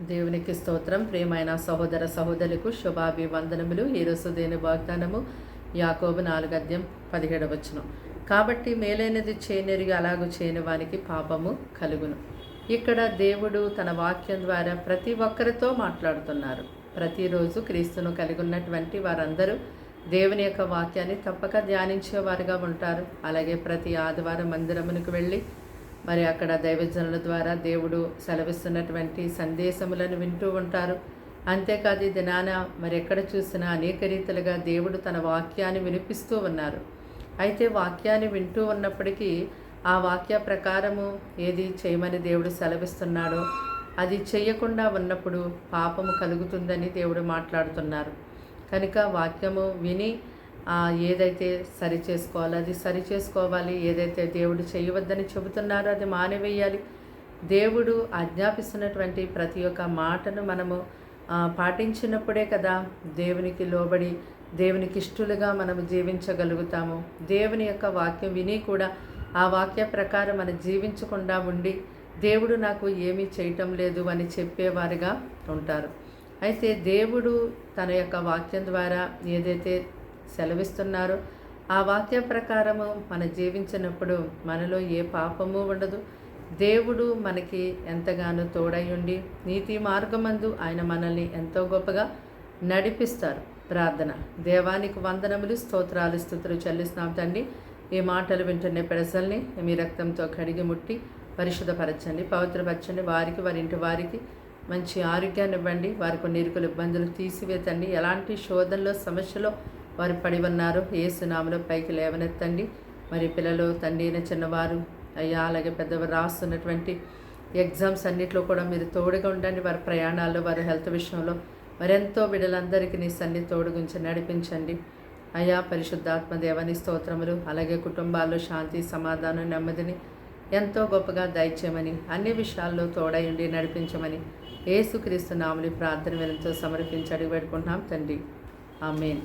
దేవునికి స్తోత్రం. ప్రేమైన సహోదర సహోదరులకు శుభాభివందనములు. ఈరోజు దేని వాగ్దానము యాకోబు నాలుగద్యం పదిహేడు వచ్చును కాబట్టి మేలైనది చేయనెరిగి అలాగూ చేయని వానికి పాపము కలుగును. ఇక్కడ దేవుడు తన వాక్యం ద్వారా ప్రతి ఒక్కరితో మాట్లాడుతున్నారు. ప్రతిరోజు క్రీస్తును కలిగి ఉన్నటువంటి వారందరూ దేవుని యొక్క వాక్యాన్ని తప్పక ధ్యానించేవారుగా ఉంటారు. అలాగే ప్రతి ఆదివారం మందిరమునికి వెళ్ళి మరి అక్కడ దైవజనుల ద్వారా దేవుడు సెలవిస్తున్నటువంటి సందేశములను వింటూ ఉంటారు. అంతేకాదు ఈ దినాన మరి ఎక్కడ చూసినా అనేక రీతిలుగా దేవుడు తన వాక్యాన్ని వినిపిస్తూ ఉన్నారు. అయితే వాక్యాన్ని వింటూ ఉన్నప్పటికీ ఆ వాక్య ప్రకారము ఏది చేయమని దేవుడు సెలవిస్తున్నాడో అది చేయకుండా ఉన్నప్పుడు పాపము కలుగుతుందని దేవుడు మాట్లాడుతున్నారు. కనుక వాక్యము విని ఏదైతే సరి చేసుకోవాలో అది సరి చేసుకోవాలి ఏదైతే దేవుడు చేయవద్దని చెబుతున్నారో అది మానేవేయాలి. దేవుడు ఆజ్ఞాపిస్తున్నటువంటి ప్రతి ఒక్క మాటను మనము పాటించినప్పుడే కదా దేవునికి లోబడి దేవునికి ఇష్టలుగా మనము జీవించగలుగుతాము. దేవుని యొక్క వాక్యం విని కూడా ఆ వాక్య ప్రకారం మనం జీవించకుండా ఉండి దేవుడు నాకు ఏమీ చేయటం లేదు అని చెప్పేవారుగా ఉంటారు. అయితే దేవుడు తన యొక్క వాక్యం ద్వారా ఏదైతే సెలవిస్తున్నారో. ఆ వాక్య ప్రకారము మనం జీవించినప్పుడు మనలో ఏ పాపము ఉండదు. దేవుడు మనకి ఎంతగానో తోడయ్యుండి నీతి మార్గమందు ఆయన మనల్ని ఎంతో గొప్పగా నడిపిస్తారు. ప్రార్థన. దేవానికి వందనములు స్తోత్రాలు స్థుతులు చెల్లిస్తున్నాం తండ్రి. ఈ మాటలు వింటున్న ప్రజల్ని మీ రక్తంతో కడిగి ముట్టి పరిశుద్ధపరచండి. పవిత్రపరచండి. వారికి వారి ఇంటి వారికి మంచి ఆరోగ్యాన్ని ఇవ్వండి. వారికి కొన్ని ఇబ్బందులు తీసివేతండి. ఎలాంటి శోధనలో సమస్యలో వారు పడి ఉన్నారు. ఏసునామలో పైకి లేవనెత్తండి. మరి పిల్లలు తండ్రి అయిన చిన్నవారు అయ్యా అలాగే పెద్దవారు రాస్తున్నటువంటి ఎగ్జామ్స్ అన్నిట్లో కూడా మీరు తోడుగా ఉండండి. వారి ప్రయాణాల్లో వారి హెల్త్ విషయంలో మరెంతో బిడ్డలందరికీ నీ సన్ని తోడుగుంచి నడిపించండి. అయా పరిశుద్ధాత్మ దేవని స్తోత్రములు అలాగే కుటుంబాల్లో శాంతి సమాధానం నెమ్మదిని ఎంతో గొప్పగా దయచేయమని అన్ని విషయాల్లో తోడయుండి నడిపించమని ఏసుక్రీస్తు నాముని ప్రార్థన వినంతో సమర్పించి అడిగి పెట్టుకుంటున్నాం తండ్రి ఆమెన్.